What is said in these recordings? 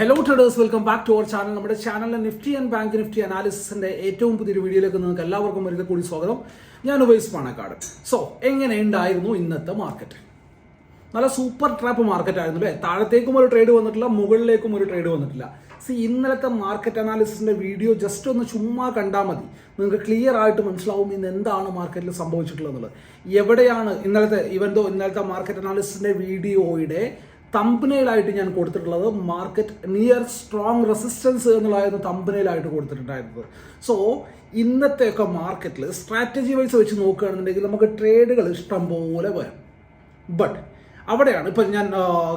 Hello traders welcome back to our channel നമ്മുടെ ചാനലിലെ Nifty and bank Nifty അനാലിസിന്റെ ഏറ്റവും പുതിയൊരു വീഡിയോയിലേക്ക് നിങ്ങൾക്ക് എല്ലാവർക്കും ഒരിക്കൽ കൂടി സ്വാഗതം. ഞാൻ ഉവൈസ് പാണക്കാട്. സോ എങ്ങനെ ഉണ്ടായിരുന്നു ഇന്നത്തെ മാർക്കറ്റ് നല്ല സൂപ്പർ ട്രാപ്പ് മാർക്കറ്റ് ആയിരുന്നു അല്ലേ? താഴത്തേക്കും ഒരു ട്രേഡ് വന്നിട്ടില്ല മുകളിലേക്കും ഒരു ട്രേഡ് വന്നിട്ടില്ല. സി ഇന്നലത്തെ മാർക്കറ്റ് അനാലിസിന്റെ വീഡിയോ ജസ്റ്റ് ഒന്ന് ചുമ്മാ കണ്ടാൽ മതി. നിങ്ങൾക്ക് ക്ലിയർ ആയിട്ട് മനസ്സിലാവും ഇന്ന് എന്താണ് മാർക്കറ്റിൽ സംഭവിച്ചിട്ടുള്ളത്. എവിടെയാണ് ഇന്നലത്തെ ഇവൻ ദോ ഇന്നലത്തെ മാർക്കറ്റ് അനാലിസിന്റെ വീഡിയോയുടെ തമ്പനയിലായിട്ട് ഞാൻ കൊടുത്തിട്ടുള്ളത് മാർക്കറ്റ് നിയർ സ്ട്രോങ് റെസിസ്റ്റൻസ് എന്നുള്ളതായിരുന്നു തമ്പനയിലായിട്ട് കൊടുത്തിട്ടുണ്ടായിരുന്നത്. സോ ഇന്നത്തെയൊക്കെ മാർക്കറ്റിൽ സ്ട്രാറ്റജി വൈസ് വെച്ച് നോക്കുകയാണെന്നുണ്ടെങ്കിൽ നമുക്ക് ട്രേഡുകൾ ഇഷ്ടം പോലെ വരും. ബട്ട് അവിടെയാണ്. ഇപ്പം ഞാൻ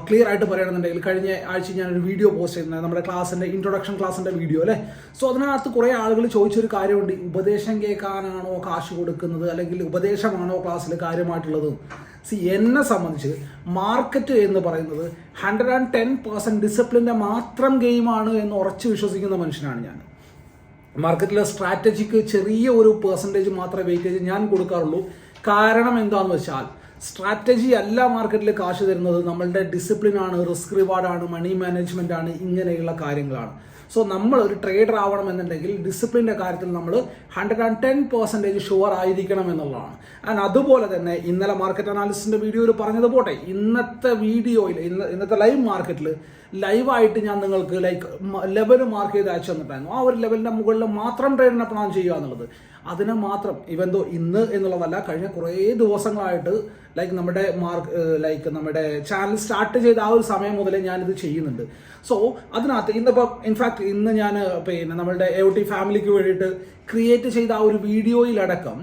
ക്ലിയർ ആയിട്ട് പറയുകയാണെന്നുണ്ടെങ്കിൽ കഴിഞ്ഞ ആഴ്ച ഞാനൊരു വീഡിയോ പോസ്റ്റ് ചെയ്യുന്നത് നമ്മുടെ ക്ലാസ്സിന്റെ ഇൻട്രൊഡക്ഷൻ ക്ലാസ്സിന്റെ വീഡിയോ അല്ലേ? സോ അതിനകത്ത് കുറേ ആളുകൾ ചോദിച്ചൊരു കാര്യമുണ്ട്. ഉപദേശം കേൾക്കാനാണോ കാശ് കൊടുക്കുന്നത്? അല്ലെങ്കിൽ ഉപദേശമാണോ ക്ലാസ്സിൽ കാര്യമായിട്ടുള്ളത്? സി എന്നെ സംബന്ധിച്ച് മാർക്കറ്റ് എന്ന് പറയുന്നത് ഹൺഡ്രഡ് ആൻഡ് ടെൻ പെർസെന്റ് ഡിസിപ്ലിന്റെ മാത്രം ഗെയിമാണ് എന്ന് ഉറച്ചു വിശ്വസിക്കുന്ന മനുഷ്യനാണ് ഞാൻ. മാർക്കറ്റിലെ സ്ട്രാറ്റജിക്ക് ചെറിയ ഒരു പെർസെന്റേജ് മാത്രമേ വെയിറ്റേജ് ഞാൻ കൊടുക്കാറുള്ളൂ. കാരണം എന്താണെന്ന് വെച്ചാൽ സ്ട്രാറ്റജി അല്ല മാർക്കറ്റിൽ കാശ് തരുന്നത് നമ്മളുടെ ഡിസിപ്ലിൻ ആണ് റിസ്ക് റിവാർഡ് ആണ് മണി മാനേജ്മെന്റ് ആണ് ഇങ്ങനെയുള്ള കാര്യങ്ങളാണ്. സോ നമ്മൾ ഒരു ട്രേഡർ ആവണമെന്നുണ്ടെങ്കിൽ ഡിസിപ്ലിന്റെ കാര്യത്തിൽ നമ്മൾ hundred and ten percentage sure ആയിരിക്കണം എന്നുള്ളതാണ്. ആൻഡ് അതുപോലെ തന്നെ ഇന്നലെ മാർക്കറ്റ് അനാലിസിന്റെ വീഡിയോയിൽ പറഞ്ഞത് പോട്ടെ ഇന്നത്തെ വീഡിയോയിൽ ഇന്ന് ഇന്നത്തെ ലൈവ് മാർക്കറ്റിൽ ലൈവായിട്ട് ഞാൻ നിങ്ങൾക്ക് ലൈക്ക് ലെവൽ മാർക്ക് ചെയ്ത് അയച്ചു തന്നിട്ടായിരുന്നു ആ ഒരു ലെവലിന്റെ മുകളിൽ മാത്രം ട്രേഡിനെ പ്ലാൻ ചെയ്യുക എന്നുള്ളത്. അതിന് മാത്രം ഇവന്തോ ഇന്ന് എന്നുള്ളതല്ല കഴിഞ്ഞ കുറേ ദിവസങ്ങളായിട്ട് ലൈക്ക് നമ്മുടെ മാർക്ക് ലൈക്ക് നമ്മുടെ ചാനൽ സ്റ്റാർട്ട് ചെയ്ത ആ ഒരു സമയം മുതലേ ഞാനിത് ചെയ്യുന്നുണ്ട്. സോ അതിനകത്ത് ഇന്നിപ്പോൾ ഇൻഫാക്ട് ഇന്ന് ഞാൻ പിന്നെ നമ്മളുടെ എ ടി ഫാമിലിക്ക് വേണ്ടിയിട്ട് ക്രിയേറ്റ് ചെയ്ത ആ ഒരു വീഡിയോയിലടക്കം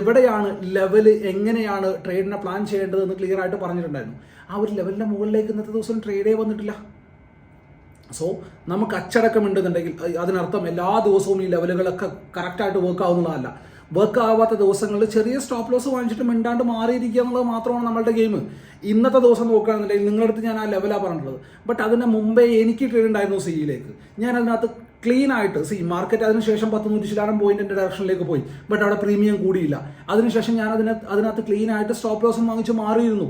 എവിടെയാണ് ലെവൽ എങ്ങനെയാണ് ട്രേഡിനെ പ്ലാൻ ചെയ്യേണ്ടതെന്ന് ക്ലിയർ ആയിട്ട് പറഞ്ഞിട്ടുണ്ടായിരുന്നു. ആ ഒരു ലെവലിന്റെ മുകളിലേക്ക് ഇന്നത്തെ ദിവസം ട്രേഡേ വന്നിട്ടില്ല. സോ നമുക്ക് അച്ചടക്കം ഉണ്ടെന്നുണ്ടെങ്കിൽ അതിനർത്ഥം എല്ലാ ദിവസവും ഈ ലെവലുകളൊക്കെ കറക്റ്റായിട്ട് വർക്ക് ആവുന്നതല്ല. വർക്ക് ആവാത്ത ദിവസങ്ങളിൽ ചെറിയ സ്റ്റോപ്പ് ലോസ് വാങ്ങിച്ചിട്ട് മിണ്ടാണ്ട് മാറിയിരിക്കുക എന്നുള്ളത് മാത്രമാണ് നമ്മളുടെ ഗെയിം ഇന്നത്തെ ദിവസം നോക്കുകയാണെന്നുണ്ടെങ്കിൽ നിങ്ങളുടെ അടുത്ത് ഞാൻ ആ ലെവലാണ് പറഞ്ഞിട്ടുള്ളത്. ബട്ട് അതിന് മുമ്പേ എനിക്ക് ട്രേഡ് ഉണ്ടായിരുന്നു സിയിലേക്ക് ഞാൻ അതിനകത്ത് ക്ലീൻ ആയിട്ട് സി മാർക്കറ്റ് അതിനുശേഷം പത്ത് നൂറ്റി ശതമാനം പോയിന്റിന്റെ ഡയറക്ഷനിലേക്ക് പോയി. ബട്ട് അവിടെ പ്രീമിയം കൂടിയില്ല. അതിനുശേഷം ഞാൻ അതിന് അതിനകത്ത് ക്ലീൻ ആയിട്ട് സ്റ്റോപ്പ് ലോസും വാങ്ങിച്ച് മാറിയിരുന്നു.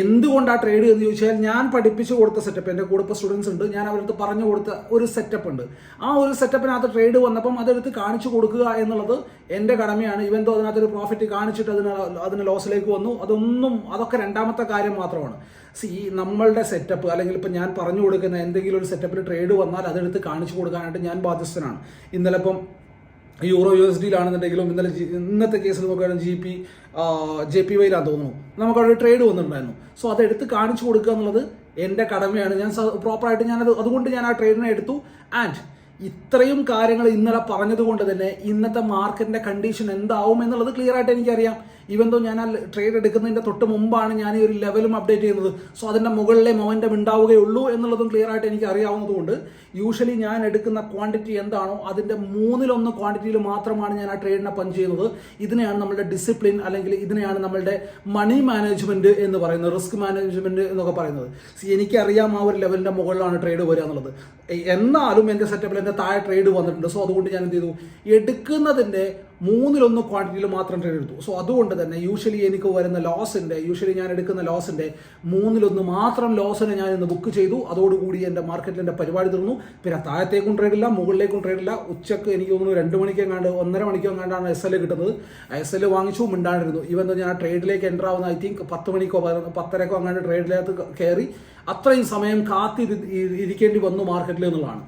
എന്തുകൊണ്ടാണ് ട്രേഡ് എന്ന് ചോദിച്ചാൽ ഞാൻ പഠിപ്പിച്ചു കൊടുത്ത സെറ്റപ്പ് എന്റെ കൂടെ ഇപ്പോൾ സ്റ്റുഡൻസ് ഉണ്ട് ഞാൻ അവരടുത്ത് പറഞ്ഞു കൊടുത്ത ഒരു സെറ്റപ്പ് ഉണ്ട്. ആ ഒരു സെറ്റപ്പിനകത്ത് ട്രേഡ് വന്നപ്പം അതെടുത്ത് കാണിച്ചു കൊടുക്കുക എന്നുള്ളത് എന്റെ കടമയാണ്. ഇവൻ തോ അതിനകത്തൊരു പ്രോഫിറ്റ് കാണിച്ചിട്ട് അതിന് അതിന് ലോസിലേക്ക് വന്നു അതൊന്നും അതൊക്കെ രണ്ടാമത്തെ കാര്യം മാത്രമാണ്. സി നമ്മളുടെ സെറ്റപ്പ് അല്ലെങ്കിൽ ഇപ്പം ഞാൻ പറഞ്ഞു കൊടുക്കുന്ന എന്തെങ്കിലും ഒരു സെറ്റപ്പിൽ ട്രേഡ് വന്നാൽ അതെടുത്ത് കാണിച്ചു കൊടുക്കാനായിട്ട് ഞാൻ ബാധ്യസ്ഥനാണ്. ഇന്നലെ ഇപ്പം യൂറോ യു എസ് ഡിയിലാണെന്നുണ്ടെങ്കിലും ഇന്നലെ ഇന്നത്തെ കേസിൽ നോക്കുകയാണെങ്കിൽ ജി പി ജെ പി വൈയിലാന്ന് തോന്നുന്നു. നമുക്ക് അവിടെ ട്രേഡ് വന്നിട്ടുണ്ടായിരുന്നു. സോ അതെടുത്ത് കാണിച്ചു കൊടുക്കുക എന്നുള്ളത് എന്റെ കടമയാണ്. ഞാൻ പ്രോപ്പറായിട്ട് ഞാനത് അതുകൊണ്ട് ഞാൻ ആ ട്രേഡിനെ എടുത്തു. ആൻഡ് ഇത്രയും കാര്യങ്ങൾ ഇന്നലെ പറഞ്ഞത് കൊണ്ട് തന്നെ ഇന്നത്തെ മാർക്കറ്റിന്റെ കണ്ടീഷൻ എന്താവും എന്നുള്ളത് ക്ലിയർ ആയിട്ട് എനിക്കറിയാം. ഈവൻ തോ ഞാൻ ആ ട്രേഡ് എടുക്കുന്നതിന്റെ തൊട്ട് മുമ്പാണ് ഞാൻ ഈ ഒരു ലെവലും അപ്ഡേറ്റ് ചെയ്യുന്നത്. സോ അതിന്റെ മുകളിലെ മൊമെന്റം ഉണ്ടാവുകയുള്ളൂ എന്നുള്ളതും ക്ലിയർ ആയിട്ട് എനിക്ക് അറിയാവുന്നതുകൊണ്ട് യൂഷ്വലി ഞാൻ എടുക്കുന്ന ക്വാണ്ടിറ്റി എന്താണോ അതിന്റെ മൂന്നിലൊന്ന് ക്വാണ്ടിറ്റിയിൽ മാത്രമാണ് ഞാൻ ആ ട്രേഡിനെ പഞ്ച് ചെയ്യുന്നത്. ഇതിനെയാണ് നമ്മളുടെ ഡിസിപ്ലിൻ അല്ലെങ്കിൽ ഇതിനെയാണ് നമ്മളുടെ മണി മാനേജ്മെന്റ് എന്ന് പറയുന്നത് റിസ്ക് മാനേജ്മെന്റ് എന്നൊക്കെ പറയുന്നത്. സി എനിക്കറിയാം ആ ഒരു ലെവലിന്റെ മുകളിലാണ് ട്രേഡ് വരിക എന്നുള്ളത്. എന്നാലും എന്റെ സെറ്റപ്പിൽ എന്റെ താഴെ ട്രേഡ് വന്നിട്ടുണ്ട്. സോ അതുകൊണ്ട് ഞാൻ എന്ത് ചെയ്തു? എടുക്കുന്നതിന്റെ മൂന്നിലൊന്ന് ക്വാണ്ടിറ്റിയിൽ മാത്രം ട്രേഡ് എടുത്തു. സോ അതുകൊണ്ട് തന്നെ യൂഷ്വലി എനിക്ക് വരുന്ന ലോസിന്റെ യൂഷ്വലി ഞാൻ എടുക്കുന്ന ലോസിന്റെ മൂന്നിലൊന്ന് മാത്രം ലോസിനെ ഞാൻ ഇന്ന് ബുക്ക് ചെയ്തു. അതോടുകൂടി എന്റെ മാർക്കറ്റിൽ എന്റെ പരിപാടി തീർന്നു. പിന്നെ താഴത്തേക്കും ട്രേഡ് ഇല്ല മുകളിലേക്കും ട്രേഡ് ഇല്ല. ഉച്ചയ്ക്ക് എനിക്ക് തോന്നുന്നു രണ്ട് മണിക്ക് എങ്ങാണ്ട് ഒന്നര മണിക്ക് എങ്ങാണ്ടാണ് എസ് എൽ കിട്ടുന്നത്. എസ് എൽ വാങ്ങിച്ചു മിണ്ടാണ്ടിരുന്നു. ഇവൻ ഞാൻ ട്രേഡിലേക്ക് എന്റർ ആവുന്ന ഐ തിങ്ക് പത്ത് മണിക്കോ പത്തരക്കോ അങ്ങാണ്ട് ട്രേഡിലേക്ക് കയറി അത്രയും സമയം കാത്തി ഇരിക്കേണ്ടി വന്നു മാർക്കറ്റിൽ എന്നുള്ളതാണ്.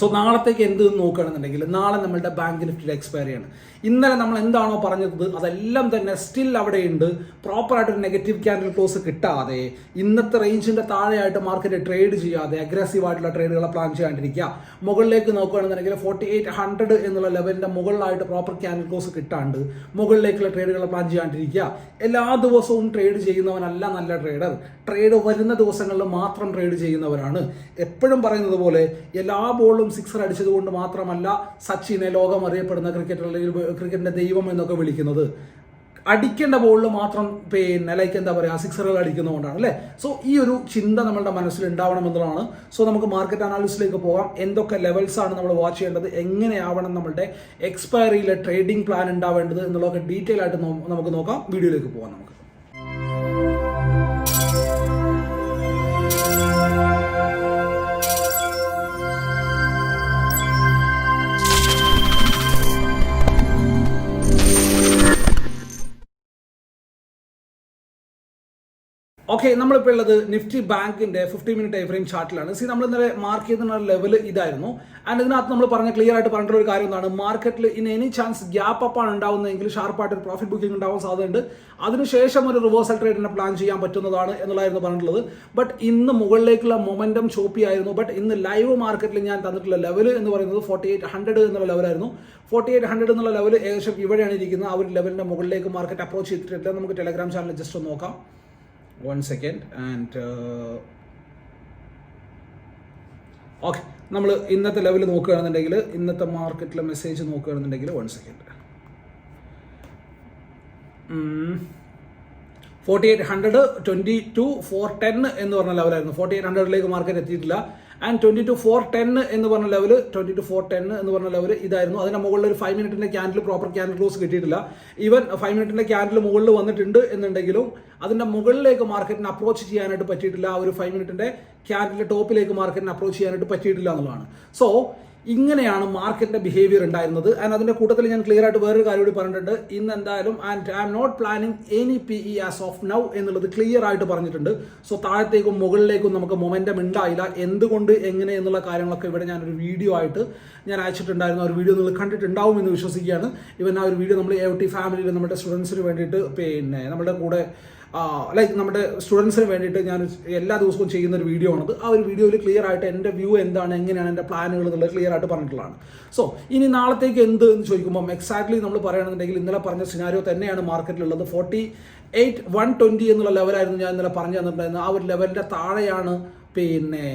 സോ നാളത്തേക്ക് എന്ത് നോക്കുകയാണെന്നുണ്ടെങ്കിൽ നാളെ നമ്മളുടെ ബാങ്ക് നിഫ്റ്റിയുടെ എക്സ്പയറി ആണ്. ഇന്നലെ നമ്മൾ എന്താണോ പറഞ്ഞത് അതെല്ലാം തന്നെ സ്റ്റിൽ അവിടെയുണ്ട്. പ്രോപ്പറായിട്ടൊരു നെഗറ്റീവ് ക്യാൻഡിൽ ക്ലോസ് കിട്ടാതെ ഇന്നത്തെ റേഞ്ചിന്റെ താഴെയായിട്ട് മാർക്കറ്റ് ട്രേഡ് ചെയ്യാതെ അഗ്രസീവ് ആയിട്ടുള്ള ട്രേഡുകളെ പ്ലാൻ ചെയ്യാണ്ടിരിക്കുക. മുകളിലേക്ക് നോക്കുകയാണെന്നുണ്ടെങ്കിൽ ഫോർട്ടി എയ്റ്റ് ഹൺഡ്രഡ് എന്നുള്ള ലെവലിന്റെ മുകളിലായിട്ട് പ്രോപ്പർ ക്യാൻഡിൽ ക്ലോസ് കിട്ടാണ്ട് മുകളിലേക്കുള്ള ട്രേഡുകളെ പ്ലാൻ ചെയ്യാണ്ടിരിക്കുക. എല്ലാ ദിവസവും ട്രേഡ് ചെയ്യുന്നവനല്ല നല്ല ട്രേഡർ ട്രേഡ് വരുന്ന ദിവസങ്ങളിൽ മാത്രം ട്രേഡ് ചെയ്യുന്നവരാണ്. എപ്പോഴും പറയുന്നത് പോലെ എല്ലാ ബോളും സിക്സർ അടിച്ചത് കൊണ്ട് മാത്രമല്ല സച്ചിനെ ലോകം അറിയപ്പെടുന്ന ക്രിക്കറ്റർ അല്ലെങ്കിൽ ക്രിക്കറ്റിന്റെ ദൈവം എന്നൊക്കെ വിളിക്കുന്നത്. അടിക്കേണ്ട ബോളിൽ മാത്രം പിന്നെ ലൈക്ക് എന്താ പറയുക സിക്സറുകൾ അടിക്കുന്നതുകൊണ്ടാണ് അല്ലേ? സോ ഈ ഒരു ചിന്ത നമ്മളുടെ മനസ്സിൽ ഉണ്ടാവണം എന്നുള്ളതാണ്. സോ നമുക്ക് മാർക്കറ്റ് അനാലിസിലേക്ക് പോകാം. എന്തൊക്കെ ലെവൽസ് ആണ് നമ്മൾ വാച്ച് ചെയ്യേണ്ടത്? എങ്ങനെയാവണം നമ്മുടെ എക്സ്പയറിയിലെ ട്രേഡിംഗ് പ്ലാൻ ഉണ്ടാവേണ്ടത് എന്നുള്ളതൊക്കെ ഡീറ്റെയിൽ ആയിട്ട് നമുക്ക് നോക്കാം. വീഡിയോയിലേക്ക് പോകാം ഓക്കെ നമ്മളിപ്പോൾ ഉള്ളത് നിഫ്റ്റി ബാങ്കിന്റെ ഫിഫ്റ്റി മിനിറ്റ് ടൈം ഫ്രെയിം ചാർട്ടിലാണ് സി നമ്മൾ ഇന്നലെ മാർക്ക് ചെയ്ത ലെവൽ ഇതായിരുന്നു. ആൻഡ് ഇതിനകത്ത് നമ്മൾ പറഞ്ഞ ക്ലിയർ ആയിട്ട് പറഞ്ഞിട്ടുള്ള ഒരു കാര്യം എന്താണ്? മാർക്കറ്റിൽ in any chance gap up ആണ് ഉണ്ടാവുന്നതെങ്കിൽ ഷാർപ്പായിട്ട് ഒരു പ്രോഫിറ്റ് ബുക്കിംഗ് ഉണ്ടാവാൻ സാധ്യതയുണ്ട്. അതിനുശേഷം ഒരു റിവേഴ്സൽ ട്രേഡിനെ പ്ലാൻ ചെയ്യാൻ പറ്റുന്നതാണ് എന്നുള്ളതായിരുന്നു പറഞ്ഞിട്ടുള്ളത്. ബട്ട് ഇന്ന് മുകളിലേക്കുള്ള മൊമെന്റം ചോപ്പി ആയിരുന്നു. ബട്ട് ഇന്ന് ലൈവ് മാർക്കറ്റിൽ ഞാൻ തന്നിട്ടുള്ള ലെവൽ എന്ന് പറയുന്നത് ഫോർട്ടി എയ്റ്റ് ഹൺഡ്രഡ് എന്നുള്ള ലെവലായിരുന്നു ഫോർട്ടി എയ്റ്റ് ഹൺഡ്രഡ് എന്നുള്ള ലെവൽ ഏകദേശം ഇവിടെയാണ് ഇരിക്കുന്നത്. ആ ഒരു ലെവലിന്റെ മുകളിലേക്ക് മാർക്കറ്റ് അപ്രോച്ച് ചെയ്തിട്ടില്ല. നമുക്ക് ടെലഗ്രാം ചാനൽ ജസ്റ്റ് ഒന്ന് നോക്കാം. One second and ഓക്കെ നമ്മൾ ഇന്നത്തെ ലെവൽ നോക്കുകയാണെന്നുണ്ടെങ്കിൽ ഇന്നത്തെ മാർക്കറ്റിലെ മെസ്സേജ് നോക്കുകയാണെന്നുണ്ടെങ്കിൽ one second forty eight hundred twenty two four ten എന്ന് പറഞ്ഞ ലെവലായിരുന്നു ഫോർട്ടി എയ്റ്റ് ഹൺഡ്രഡിലേക്ക് മാർക്കറ്റ് എത്തിയിട്ടില്ല. And twenty two four ten എന്ന് പറഞ്ഞ level twenty two four ten എന്ന് പറഞ്ഞ ലെവൽ ഇതായിരുന്നു. അതിന്റെ മുകളിൽ ഒരു ഫൈവ് മിനിറ്റിന്റെ ക്യാൻഡിൽ പ്രോപ്പർ ക്യാൻഡിൽ ക്ലോസ് കിട്ടിയിട്ടില്ല. ഈവൻ ഫൈവ് മിനിറ്റിന്റെ ക്യാൻഡിൽ മുകളിൽ വന്നിട്ടുണ്ട് എന്നുണ്ടെങ്കിലും അതിന്റെ മുകളിലേക്ക് മാർക്കറ്റിന് അപ്രോച്ച് ചെയ്യാനായിട്ട് പറ്റിയിട്ടില്ല. ആ ഒരു ഫൈവ് മിനിറ്റിന്റെ ക്യാൻഡിലെ ടോപ്പിലേക്ക് മാർക്കറ്റിന് അപ്രോച്ച് ചെയ്യാനായിട്ട് പറ്റിയിട്ടില്ല എന്നുള്ളതാണ്. സോ ഇങ്ങനെയാണ് മാർക്കറ്റിന്റെ ബിഹേവിയർ ഉണ്ടായിരുന്നത്. ആൻഡ് അതിന്റെ കൂട്ടത്തിൽ ഞാൻ ക്ലിയർ ആയിട്ട് വേറൊരു കാര്യം കൂടി പറഞ്ഞിട്ടുണ്ട്. ഇന്ന് എന്തായാലും and I'm not planning any P E as of now എന്നുള്ളത് ക്ലിയർ ആയിട്ട് പറഞ്ഞിട്ടുണ്ട്. സോ താഴത്തേക്കും മുകളിലേക്കും നമുക്ക് മൊമെന്റം ഉണ്ടായില്ല. എന്തുകൊണ്ട് എങ്ങനെ എന്നുള്ള കാര്യങ്ങളൊക്കെ ഇവിടെ ഞാനൊരു വീഡിയോ ആയിട്ട് ഞാൻ അയച്ചിട്ടുണ്ടായിരുന്നു. ആ ഒരു വീഡിയോ നിങ്ങൾ കണ്ടിട്ടുണ്ടാവും എന്ന് വിശ്വസിക്കുകയാണ്. ഇവൻ ആ ഒരു വീഡിയോ നമ്മൾ എ ടി ഫാമിലിയിൽ നമ്മുടെ സ്റ്റുഡൻസിന് വേണ്ടിയിട്ട് പിന്നെ നമ്മുടെ കൂടെ ലൈക്ക് നമ്മുടെ സ്റ്റുഡൻസിന് വേണ്ടിയിട്ട് ഞാൻ എല്ലാ ദിവസവും ചെയ്യുന്ന ഒരു വീഡിയോ ആണത്. ആ ഒരു വീഡിയോയിൽ ക്ലിയർ ആയിട്ട് എന്റെ വ്യൂ എന്താണ് എങ്ങനെയാണ് എന്റെ പ്ലാനുകൾ എന്നുള്ളത് ക്ലിയർ ആയിട്ട് പറഞ്ഞിട്ടുള്ളതാണ്. സോ ഇനി നാളത്തേക്ക് എന്ത് എന്ന് ചോദിക്കുമ്പോൾ എക്സാക്ട്ലി നമ്മൾ പറയുകയാണെന്നുണ്ടെങ്കിൽ ഇന്നലെ പറഞ്ഞ സിനാരിയോ തന്നെയാണ് മാർക്കറ്റിലുള്ളത് ഫോർട്ടി എയ്റ്റ് വൺ ട്വന്റി എന്നുള്ള ലെവലായിരുന്നു ഞാൻ ഇന്നലെ പറഞ്ഞു തന്നിട്ടുണ്ടായിരുന്നത്. ആ ഒരു ലെവലിന്റെ താഴെയാണ് പിന്നെ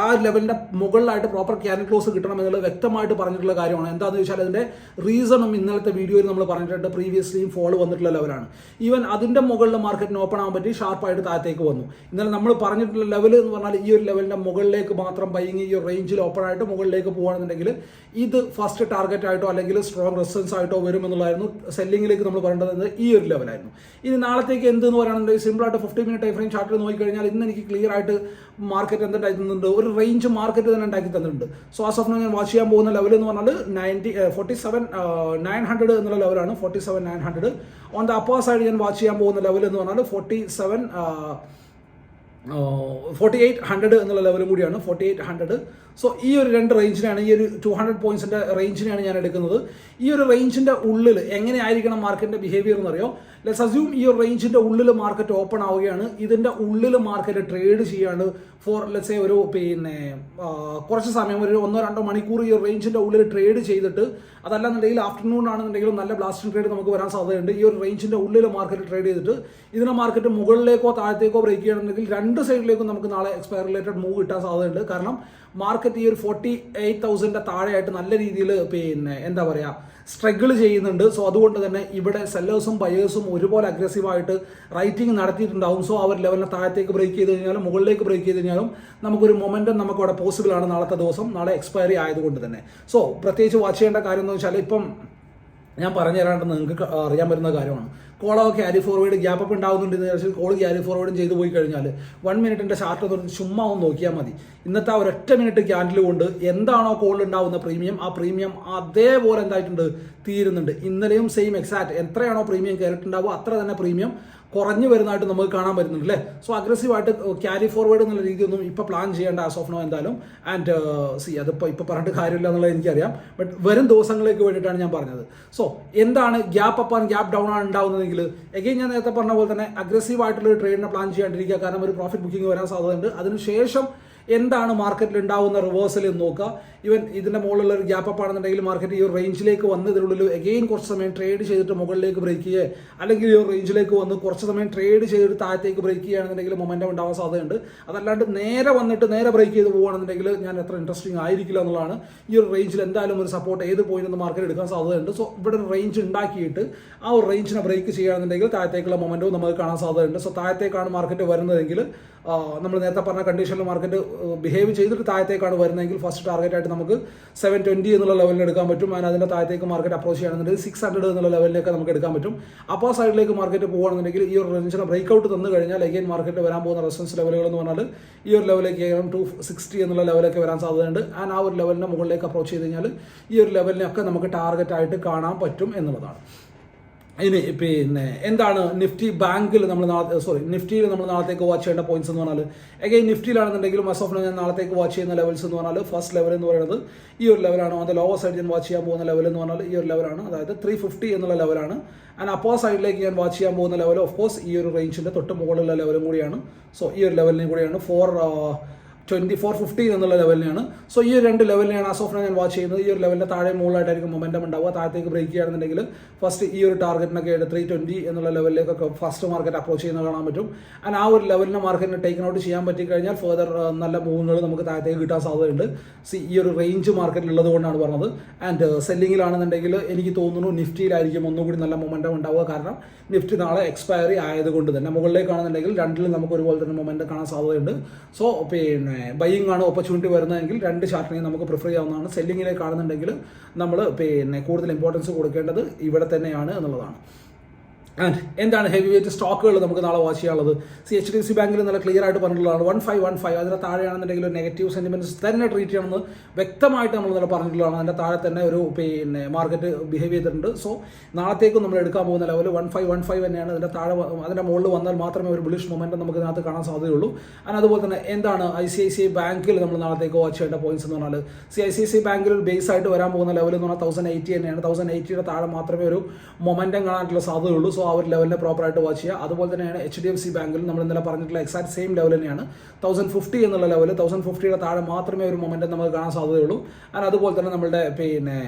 ആ ലെവലിന്റെ മുകളിലായിട്ട് പ്രോപ്പർ ക്യാൻ ക്ലോസ് കിട്ടണം എന്നുള്ളത് വ്യക്തമായിട്ട് പറഞ്ഞിട്ടുള്ള കാര്യമാണ്. എന്താണെന്ന് വെച്ചാൽ അതിന്റെ റീസണും ഇന്നലത്തെ വീഡിയോയിൽ നമ്മൾ പറഞ്ഞിട്ടുണ്ട്. പ്രീവിയസ്ലിയും ഫോൾ വന്നിട്ടുള്ള ലെവലാണ് ഈവൻ അതിന്റെ മുകളിൽ മാർക്കറ്റിന് ഓപ്പൺ ആകാൻ പറ്റി ഷാർപ്പായിട്ട് താഴത്തേക്ക് വന്നു. ഇന്നലെ നമ്മൾ പറഞ്ഞിട്ടുള്ള ലെവൽ എന്ന് പറഞ്ഞാൽ ഈ ഒരു ലെവലിന്റെ മുകളിലേക്ക് മാത്രം ബൈങ് ഈ ഒരു റേഞ്ചിൽ ഓപ്പൺ ആയിട്ട് മുകളിലേക്ക് പോകുകയാണെന്നുണ്ടെങ്കിൽ ഇത് ഫസ്റ്റ് ടാർഗറ്റ് ആയിട്ടോ അല്ലെങ്കിൽ സ്ട്രോങ് റെസിസ്റ്റൻസ് ആയിട്ടോ വരും എന്നുള്ളതായിരുന്നു സെല്ലിംഗിലേക്ക് നമ്മൾ പറയേണ്ടത് ഈ ഒരു ലെവലായിരുന്നു ഇനി നാളത്തേക്ക് എന്ത് എന്ന് സിമ്പിൾ ആയിട്ട് ഫിഫ്റ്റി മിനിറ്റ് ടൈം ഫ്രെയിം ചാർട്ടിൽ നോക്കിക്കഴിഞ്ഞാൽ ഇന്ന് എനിക്ക് ക്ലിയർ ആയിട്ട് മാർക്കറ്റ് എന്തുണ്ടാക്കി തന്നിട്ടുണ്ട് ഒരു റേഞ്ച് മാർക്കറ്റ് തന്നെ ഉണ്ടാക്കി തന്നിട്ടുണ്ട്. സോ ആ സ്വപ്നം ഞാൻ വാച്ച് ചെയ്യാൻ പോകുന്ന ലെവൽ എന്ന് പറഞ്ഞാൽ ninety forty seven nine hundred എന്നുള്ള ലെവലാണ് forty seven nine hundred on the upper side ഞാൻ വാച്ച് ചെയ്യാൻ പോകുന്ന ലെവൽ എന്ന് പറഞ്ഞാൽ forty seven forty eight hundred എന്നുള്ള ലെവലും കൂടിയാണ്. ഫോർട്ടി എയ്റ്റ് ഹൺഡ്രഡ് സോ ഈ ഒരു രണ്ട് റേഞ്ചിനാണ് ഈ ഒരു ടു ഹൺഡ്രഡ് പോയിന്റ്സിന്റെ റേഞ്ചിനാണ് ഞാൻ എടുക്കുന്നത്. ഈ ഒരു റേഞ്ചിന്റെ ഉള്ളിൽ എങ്ങനെയായിരിക്കണം മാർക്കറ്റിന്റെ ബിഹേവിയർ എന്നറിയോ? ലെസ് അസ്യൂം ഈ ഒരു റേഞ്ചിന്റെ ഉള്ളിൽ മാർക്കറ്റ് ഓപ്പൺ ആവുകയാണ്. ഇതിന്റെ ഉള്ളിൽ മാർക്കറ്റ് ട്രേഡ് ചെയ്യാണ് ഫോർ ലെറ്റ്സ് ഒരു പിന്നെ കുറച്ച് സമയം ഒരു ഒന്നോ രണ്ടോ മണിക്കൂർ ഈ റേഞ്ചിന്റെ ഉള്ളിൽ ട്രേഡ് ചെയ്തിട്ട് അതല്ലാന്നുണ്ടെങ്കിൽ ആഫ്റ്റർനൂൺ ആണെന്നുണ്ടെങ്കിലും നല്ല ബ്ലാസ്റ്റിംഗ് ട്രേഡ് നമുക്ക് വരാൻ സാധ്യതയുണ്ട്. ഈ ഒരു റേഞ്ചിന്റെ ഉള്ളിൽ മാർക്കറ്റ് ട്രേഡ് ചെയ്തിട്ട് ഇതിനെ മാർക്കറ്റ് മുകളിലേക്കോ താഴത്തേക്കോ ബ്രേക്ക് ചെയ്യണമെങ്കിൽ രണ്ട് സൈഡിലേക്കും നമുക്ക് നാളെ എക്സ്പയർ റിലേറ്റഡ് മൂവ് കിട്ടാൻ സാധ്യതയുണ്ട്. കാരണം മാർക്കറ്റ് ഈ ഒരു ഫോർട്ടി എയ്റ്റ് താഴെയായിട്ട് നല്ല രീതിയിൽ പിന്നെ എന്താ പറയുക സ്ട്രഗിൾ ചെയ്യുന്നുണ്ട്. സോ അതുകൊണ്ട് തന്നെ ഇവിടെ സെല്ലേഴ്സും ബയേഴ്സും ഒരുപോലെ അഗ്രസീവായിട്ട് റൈറ്റിംഗ് നടത്തിയിട്ടുണ്ടാവും. സോ അവർ ലെവലിനെ താഴത്തേക്ക് ബ്രേക്ക് ചെയ്ത് കഴിഞ്ഞാലും മുകളിലേക്ക് ബ്രേക്ക് ചെയ്ത് കഴിഞ്ഞാലും നമുക്കൊരു മൊമെന്റം നമുക്ക് അവിടെ പോസിബിൾ ആണ് നാളത്തെ ദിവസം. നാളെ എക്സ്പയറി ആയതുകൊണ്ട് തന്നെ. സോ പ്രത്യേകിച്ച് വാച്ച് ചെയ്യേണ്ട കാര്യം എന്ന് വെച്ചാൽ ഇപ്പം ഞാൻ പറഞ്ഞു തരാണ്ട് നിങ്ങൾക്ക് അറിയാൻ പറ്റുന്ന കാര്യമാണ്. കോളോ ക്യാരി ഫോർവേഡ് ഗ്യാപ്പ് അപ്പ് ഉണ്ടാവുന്നുണ്ട് എന്ന് വെച്ചാൽ കോൾ ക്യാരി ഫോർവേഡും ചെയ്തു പോയി കഴിഞ്ഞാൽ വൺ മിനിറ്റിന്റെ ചാർട്ട് തുറന്ന് ചുമ്മാ ഒന്ന് നോക്കിയാൽ മതി. ഇന്നത്തെ ഒരൊറ്റ മിനിറ്റ് ക്യാൻഡിൽ കൊണ്ട് എന്താണോ കോൾ ഉണ്ടാവുന്ന പ്രീമിയം ആ പ്രീമിയം അതേപോലെ എന്തായിട്ടുണ്ട്? തീരുന്നുണ്ട്. ഇന്നലെയും സെയിം എക്സാക്ട് എത്രയാണോ പ്രീമിയം കയറിയിട്ടുണ്ടാവുക അത്ര തന്നെ പ്രീമിയം കുറഞ്ഞു വരുന്നതായിട്ട് നമുക്ക് കാണാൻ പറ്റുന്നുണ്ട് അല്ലേ? സോ അഗ്രസീവായിട്ട് ക്യാരി ഫോർവേഡ് എന്നുള്ള രീതിയൊന്നും ഇപ്പോൾ പ്ലാൻ ചെയ്യേണ്ട ആസ് ഓഫ് നോ എന്തായാലും. ആൻഡ് സി അതിപ്പോൾ ഇപ്പോൾ പറഞ്ഞിട്ട് കാര്യമില്ല എന്നുള്ളത് എനിക്കറിയാം. ബട്ട് വരും ദിവസങ്ങളിലേക്ക് വേണ്ടിയിട്ടാണ് ഞാൻ പറഞ്ഞത്. സോ എന്താണ് gap up and gap down ആണ് ഉണ്ടാവുന്നതെങ്കിൽ എഗെയിൻ ഞാൻ നേരത്തെ പറഞ്ഞ പോലെ തന്നെ അഗ്രസീവായിട്ടുള്ള ട്രേഡിനെ പ്ലാൻ ചെയ്യാണ്ടിരിക്കുക. കാരണം ഒരു പ്രോഫിറ്റ് ബുക്കിംഗ് വരാൻ സാധ്യതയുണ്ട്. അതിനുശേഷം എന്താണ് മാർക്കറ്റിൽ ഉണ്ടാവുന്ന റിവേഴ്സൽ എന്ന് നോക്കുക. ഇവൻ ഇതിന്റെ മുകളിലുള്ള ഒരു ഗ്യാപ്പ് അപ്പ് ആണെന്നുണ്ടെങ്കിൽ മാർക്കറ്റ് ഈ ഒരു റേഞ്ചിലേക്ക് വന്ന് ഇതിനുള്ളിൽ എഗെയിൻ കുറച്ച് സമയം ട്രേഡ് ചെയ്തിട്ട് മുകളിലേക്ക് ബ്രേക്ക് ചെയ്യുക. അല്ലെങ്കിൽ ഈ ഒരു റേഞ്ചിലേക്ക് വന്ന് കുറച്ച് സമയം ട്രേഡ് ചെയ്തിട്ട് താഴത്തേക്ക് ബ്രേക്ക് ചെയ്യുകയാണെന്നുണ്ടെങ്കിൽ മൊമെന്റം ഉണ്ടാവാൻ സാധ്യതയുണ്ട്. അതല്ലാണ്ട് നേരെ വന്നിട്ട് നേരെ ബ്രേക്ക് ചെയ്ത് പോകുകയാണെന്നുണ്ടെങ്കിൽ ഞാൻ എത്ര ഇൻട്രസ്റ്റിംഗ് ആയിരിക്കില്ല എന്നുള്ളതാണ്. ഈ ഒരു റേഞ്ചിൽ എന്തായാലും ഒരു സപ്പോർട്ട് ഏത് പോയിന്റ് മാർക്കറ്റ് എടുക്കാൻ സാധ്യതയുണ്ട്. സോ ഇവിടെ ഒരു റേഞ്ച് ഉണ്ടാക്കിയിട്ട് ആ ഒരു റേഞ്ചിനെ ബ്രേക്ക് ചെയ്യുകയാണെന്നുണ്ടെങ്കിൽ താഴത്തേക്കുള്ള മൊമെന്റവും നമുക്ക് കാണാൻ സാധ്യതയുണ്ട്. സോ താഴത്തേക്കാണ് മാർക്കറ്റ് വരുന്നതെങ്കിൽ നമ്മൾ നേരത്തെ പറഞ്ഞ കണ്ടീഷനിൽ മാർക്കറ്റ് ബിഹേവ് ചെയ്തിട്ട് താഴത്തേക്കാണ് വരുന്നതെങ്കിൽ ഫസ്റ്റ് ടാർഗറ്റ് ആയിട്ട് നമുക്ക് സെവൻ ട്വന്റി എന്നുള്ള ലെവലിൽ എടുക്കാൻ പറ്റും. അതിന് അതിന്റെ താഴത്തേക്ക് മാർക്കറ്റ് അപ്രോച്ച് ചെയ്യുകയാണെന്നുണ്ടെങ്കിൽ സിക്സ് ഹൺഡ്രഡ് എന്നുള്ള ലെവലിലേക്ക് നമുക്ക് എടുക്കാൻ പറ്റും. അപ്പോൾ സൈഡിലേക്ക് മാർക്കറ്റ് പോകുകയാണെന്നുണ്ടെങ്കിൽ ഈ ഒരു റേഞ്ചിനെ ബ്രേക്ക് ഔട്ട് തന്നു കഴിഞ്ഞാൽ അഗൈൻ മാർക്കറ്റ് വരാൻ പോകുന്ന റെസിസ്റ്റൻസ് ലെവലുകൾ എന്ന് പറഞ്ഞാൽ ഈ ഒരു ലെവലിലേക്ക് ഏകദേശം ടു സിക്സ്റ്റി എന്നുള്ള ലെവലൊക്കെ വരാൻ സാധ്യതയുണ്ട്. ആൻഡ് ആ ഒരു ലെവലിന്റെ മുകളിലേക്ക് അപ്രോച്ച് ചെയ്ത് കഴിഞ്ഞാൽ ഈ ഒരു ലെവലിനൊക്കെ നമുക്ക് ടാർഗറ്റ് ആയിട്ട് കാണാൻ പറ്റും എന്നുള്ളതാണ്. ഇനി പിന്നെ എന്താണ് നിഫ്റ്റി ബാങ്കിൽ നമ്മൾ നാളെ സോറി നിഫ്റ്റിയിൽ നമ്മൾ നാളത്തേക്ക് വാച്ച് ചെയ്യേണ്ട പോയിന്റ്സ് എന്ന് പറഞ്ഞാൽ എഗൈൻ നിഫ്റ്റിയിലാണെന്നുണ്ടെങ്കിലും മസ് ഓഫ് ഞാൻ നാളത്തേക്ക് വാച്ച് ചെയ്യുന്ന ലെവൽസ് എന്ന് പറഞ്ഞാൽ ഫസ്റ്റ് ലെവൽ എന്ന് പറയുന്നത് ഈ ഒരു ലെവലാണ് അതിന്റെ ലോവർ സൈഡ് ഞാൻ വാച്ച് ചെയ്യാൻ പോകുന്ന ലെവൽ എന്ന് പറഞ്ഞാൽ ഈ ഒരു ലെവലാണ് അതായത് ത്രീ ഫിഫ്റ്റി എന്നുള്ള ലെവലാണ് ആൻഡ് അപ്പോ സൈഡിലേക്ക് ഞാൻ വാച്ച് ചെയ്യാൻ പോകുന്ന ലെവൽ ഓഫ് കോഴ്സ് ഈ ഒരു റേഞ്ചിന്റെ തൊട്ട് മുകളിലുള്ള ലെവലും കൂടിയാണ്. സോ ഈ ഒരു ലെവലിനും കൂടിയാണ് ഫോർ ട്വന്റി ഫോർ ഫിഫ്റ്റി എന്നുള്ള ലെവലിലാണ് സോ ഈ ഒരു രണ്ട് ലെവലിലാണ് ആസ് ഓഫ് ഞാൻ വാച്ച് ചെയ്യുന്നത്. ഈ ഒരു ലെവലിന്റെ താഴെ മുകളിലായിട്ടായിരിക്കും മൊമെന്റം ഉണ്ടാവുക. താഴത്തേക്ക് ബ്രേക്ക് ചെയ്യുകയാണെന്നുണ്ടെങ്കിൽ ഫസ്റ്റ് ഈ ഒരു ടാർഗറ്റിനൊക്കെ ആയിട്ട് ത്രീ ട്വന്റി എന്നുള്ള ലെവലിലേക്കൊക്കെ ഫസ്റ്റ് മാർക്കറ്റ് അപ്രോച്ച് ചെയ്യുന്നത് കാണാൻ പറ്റും. ആൻഡ് ആ ഒരു ലെവലിനെ മാർക്കറ്റിന് ടേക്ക് ഔട്ട് ചെയ്യാൻ പറ്റി കഴിഞ്ഞാൽ ഫെർദർ നല്ല മൂവുകൾ നമുക്ക് താഴത്തേക്ക് കിട്ടാൻ സാധ്യതയുണ്ട്. സി ഈ ഒരു റേഞ്ച് മാർക്കറ്റിൽ കൊണ്ടാണ് പറഞ്ഞത്. ആൻഡ് സെല്ലിങ്ങിലാണെന്നുണ്ടെങ്കിൽ എനിക്ക് തോന്നുന്നു നിഫ്റ്റിയിലായിരിക്കും ഒന്നുകൂടി നല്ല മൊമെന്റം ഉണ്ടാവുക കാരണം നിഫ്റ്റി നാളെ എക്സ്പയറി ആയതുകൊണ്ട് തന്നെ മുകളിലേക്കാണെന്നുണ്ടെങ്കിൽ രണ്ടിലും നമുക്ക് ഒരുപോലെ തന്നെ മൊമെന്റം കാണാൻ സാധ്യതയുണ്ട്. സോ പിന്നെ ബൈയിങ് ആണ് ഓപ്പർച്യൂണിറ്റി വരുന്നതെങ്കിൽ രണ്ട് ചാർട്ടിനെയും നമുക്ക് പ്രിഫർ ചെയ്യാവുന്നതാണ്. സെല്ലിങ്ങിലേക്ക് കാണുന്നുണ്ടെങ്കിൽ നമ്മൾ പിന്നെ കൂടുതൽ ഇമ്പോർട്ടൻസ് കൊടുക്കേണ്ടത് ഇവിടെ തന്നെയാണ് എന്നുള്ളതാണ്. ആൻഡ് എന്താണ് ഹെവി വെയിറ്റ് സ്റ്റോക്കുകൾ നമുക്ക് നാളെ വാച്ച് ചെയ്യാനുള്ളത്? സി എച്ച് ഡി സി ബാങ്കിൽ നല്ല ക്ലിയർ ആയിട്ട് പറഞ്ഞിട്ടുള്ളതാണ്. വൺ ഫൈവ് വൺ ഫൈവ് അതിന് താഴെയാണെന്നുണ്ടെങ്കിൽ ഒരു നെഗറ്റീവ് സെന്റിമെന്റ്സ് തന്നെ ട്രീറ്റ് ചെയ്യണമെന്ന് വ്യക്തമായിട്ട് നമ്മൾ നല്ല പറഞ്ഞിട്ടുള്ളതാണ്. അതിന്റെ താഴെ തന്നെ ഒരു പിന്നെ മാർക്കറ്റ് ബിഹേവ് ചെയ്തിട്ടുണ്ട്. സോ നാളത്തേക്കും നമ്മൾ എടുക്കാൻ പോകുന്ന level one five one five തന്നെയാണ്. അതിന്റെ താഴെ അതിന്റെ മുകളിൽ വന്നാൽ മാത്രമേ ഒരു ബുളിഷ് മൊമെന്റം നമുക്ക് ഇതിനകത്ത് കാണാൻ സാധ്യതയുള്ളൂ. ആൻഡ് അതുപോലെ തന്നെ എന്താണ് ഐ സി ഐ സി ബാങ്കിൽ നമ്മൾ നാളത്തേക്ക് വാച്ച് ചെയ്യേണ്ട പോയിന്റ്സ് എന്ന് പറഞ്ഞാൽ സി ഐ സി സി ബാങ്കിൽ ഒരു ബേസ് ആയിട്ട് വരാൻ പോകുന്ന ലെവൽ എന്ന് പറഞ്ഞാൽ തൗസൻഡ് എയ്റ്റി തന്നെയാണ്. തൗസൻഡ് എയ്റ്റിയുടെ താഴെ മാത്രമേ ഒരു മൊമെന്റം കാണാനുള്ള സാധ്യതയുള്ളൂ. സോ ആ ഒരു ലെവലിനെ പ്രോപ്പറായിട്ട് വാച്ച് ചെയ്യുക. അതുപോലെ തന്നെയാണ് എച്ച് ഡി എഫ് സി ബാങ്കിൽ നമ്മൾ ഇന്നലെ പറഞ്ഞിട്ടുള്ള എക്സാക്ട് സെയിം ലെവൽ തന്നെയാണ്. തൗസൻഡ് ഫിഫ്റ്റി എന്നുള്ള ലെവൽ തൗസൻഡ് ഫിഫ്റ്റിയുടെ താഴെ മാത്രമേ ഒരു മൊമെന്റം നമുക്ക് കാണാൻ സാധ്യതയുള്ളൂ. ആൻഡ് അതുപോലെ തന്നെ നമ്മുടെ പിന്നെ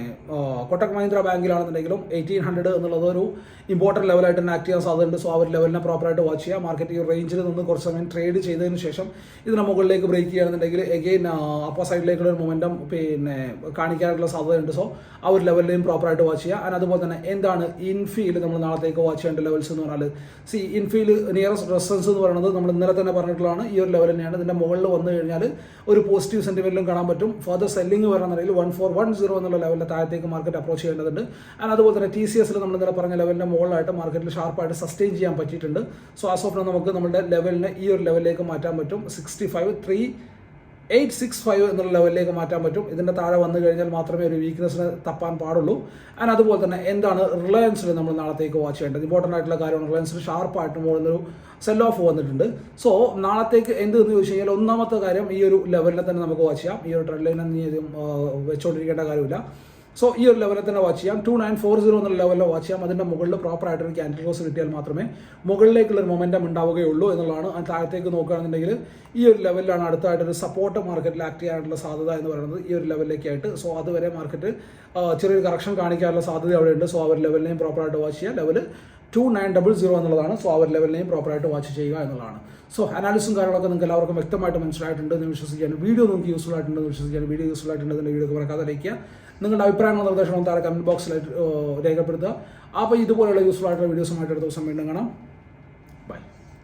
കൊട്ടക് മഹീന്ദ്ര ബാങ്കിലാണെന്നുണ്ടെങ്കിലും എയ്റ്റീൻ ഹൺഡ്രഡ് എന്നുള്ളത് ഒരു ഇമ്പോർട്ടന്റ് ലെവലായിട്ട് തന്നെ ആക്ട് ചെയ്യാൻ സാധ്യതയുണ്ട്. സോ ആ ഒരു ലെവലിനെ പ്രോപ്പറായിട്ട് വാച്ച് ചെയ്യുക. മാർക്കറ്റ് ഈ റേഞ്ചിൽ നിന്ന് കുറച്ച് സമയം ട്രേഡ് ചെയ്തതിന് ശേഷം ഇതിന് മുകളിലേക്ക് ബ്രേക്ക് ചെയ്യുകയാണെന്നുണ്ടെങ്കിൽ എഗെയിൻ അപ്പോ സൈഡിലേക്കുള്ള ഒരു മൊമെന്റം പിന്നെ കാണിക്കാനുള്ള സാധ്യതയുണ്ട്. സോ ആ ഒരു ലെവലിലെയും പ്രോപ്പറായിട്ട് വാച്ച് ചെയ്യുക. ആൻഡ് അതുപോലെ തന്നെ എന്താണ് ഇൻഫീൽ നമ്മൾ നാളത്തേക്ക് വാച്ച് ചെയ്യേണ്ട ലെവൽസ് എന്ന് പറഞ്ഞാൽ സി ഇൻഫീൽ നിയറസ്റ്റ് റെസൻസ് എന്ന് പറയുന്നത് നമ്മൾ ഇന്നലെ തന്നെ പറഞ്ഞിട്ടുള്ളതാണ്. ഈ ഒരു ലെവൽ തന്നെയാണ്. ഇതിന്റെ മുകളിൽ വന്നു കഴിഞ്ഞാൽ ഒരു പോസിറ്റീവ് സെന്റിമെന്റിലും കാണാൻ പറ്റും. ഫർദർ സെല്ലിംഗ് നിലയിൽ വൺ ഫോർ വൺ സീറോ എന്നുള്ള ലെവലിൽ താഴത്തേക്ക് മാർക്കറ്റ് അപ്രോച്ച് ചെയ്യേണ്ടതുണ്ട്. ആൻഡ് അതുപോലെ തന്നെ ടി സി എസിൽ നമ്മൾ ഇന്നലെ പറഞ്ഞ ലെവലിന്റെ മുകളിലായിട്ട് മാർക്കറ്റിൽ ഷാർപ്പായിട്ട് സസ്റ്റെയിൻ ചെയ്യാൻ പറ്റിയിട്ടുണ്ട്. സോ ആസ് ഓഫ് നമുക്ക് നമ്മുടെ ലെവലിനെ ഈ ഒരു ലെവലിലേക്ക് മാറ്റാൻ പറ്റും. Sixty five three eight six five എന്നുള്ള ലെവലിലേക്ക് മാറ്റാൻ പറ്റും. ഇതിന്റെ താഴെ വന്നു കഴിഞ്ഞാൽ മാത്രമേ ഒരു വീക്ക്നെസ്സിന് തപ്പാൻ പാടുള്ളൂ. ആൻഡ് അതുപോലെ തന്നെ എന്താണ് റിലയൻസിൽ നമ്മൾ നാളത്തേക്ക് വാച്ച് ചെയ്യേണ്ടത്? ഇമ്പോർട്ടന്റ് ആയിട്ടുള്ള കാര്യമാണ്. റിലയൻസിൽ ഷാർപ്പായിട്ട് മുകളിലൊരു സെൽ ഓഫ് വന്നിട്ടുണ്ട്. സോ നാളത്തേക്ക് എന്ത് എന്ന് ചോദിച്ചു കഴിഞ്ഞാൽ ഒന്നാമത്തെ കാര്യം ഈ ഒരു ലെവലിനെ തന്നെ നമുക്ക് വാച്ച് ചെയ്യാം. ഈ ഒരു ട്രെഡ് ലൈൻ വെച്ചുകൊണ്ടിരിക്കേണ്ട കാര്യമില്ല. സോ ഈ ഒരു ലെവലിൽ തന്നെ വാച്ച് ചെയ്യാം. ടു നയൻ ഫോർ സീറോ എന്നുള്ള ലെവലിൽ വാച്ച് ചെയ്യാം. അതിന്റെ മുകളിൽ പ്രോപ്പർ ആയിട്ട് ഒരു ക്യാൻഡിൽ ക്ലോസ് കിട്ടിയാൽ മാത്രമേ മുകളിലേക്കുള്ള ഒരു മൊമെന്റം ഉണ്ടാവുകയുള്ളൂ എന്നുള്ളതാണ്. താഴത്തേക്ക് നോക്കുകയാണെന്നുണ്ടെങ്കിൽ ഈ ഒരു ലെവലിലാണ് അടുത്തായിട്ട് ഒരു സപ്പോർട്ട് മാർക്കറ്റിൽ ആക്ട് ചെയ്യാനുള്ള സാധ്യത എന്ന് പറയുന്നത്. ഈ ഒരു ലെവലിലേക്കായിട്ട് സോ അതുവരെ മാർക്കറ്റ് ചെറിയൊരു കറക്ഷൻ കാണിക്കാനുള്ള സാധ്യത അവിടെ ഉണ്ട് സോ ആ ഒരു ലെവലിനെയും പ്രോപ്പറായിട്ട് വാച്ച് ചെയ്യുക. Level two nine double zero എന്നുള്ളതാണ്. സോ ആ ഒരു ലെവലിനെയും പ്രോപ്പറായിട്ട് വാച്ച് ചെയ്യുക എന്നുള്ളതാണ്. സോ അനാലിസും കാര്യങ്ങളൊക്കെ നിങ്ങൾക്ക് എല്ലാവർക്കും വ്യക്തമായിട്ട് മനസ്സിലായിട്ടുണ്ട് എന്ന് വിശ്വസിക്കുകയാണ്. വീഡിയോ നിങ്ങൾക്ക് യൂസ്ഫുൾ ആയിട്ടുണ്ടെന്ന് വിശ്വസിക്കുകയാണ്. വീഡിയോ യൂസ്ഫുൾ ആയിട്ടുണ്ടെന്ന് വീഡിയോ മറക്കാതെ ലയിക്കുക നിങ്ങളുടെ അഭിപ്രായങ്ങളും നിർദ്ദേശങ്ങളും താഴെ കമന്റ് ബോക്സിൽ രേഖപ്പെടുത്തുക. അപ്പോൾ ഇതുപോലെയുള്ള യൂസ്ഫുൾ ആയിട്ടുള്ള വീഡിയോസുമായിട്ട് അടുത്ത ദിവസം വീണ്ടും കാണാം.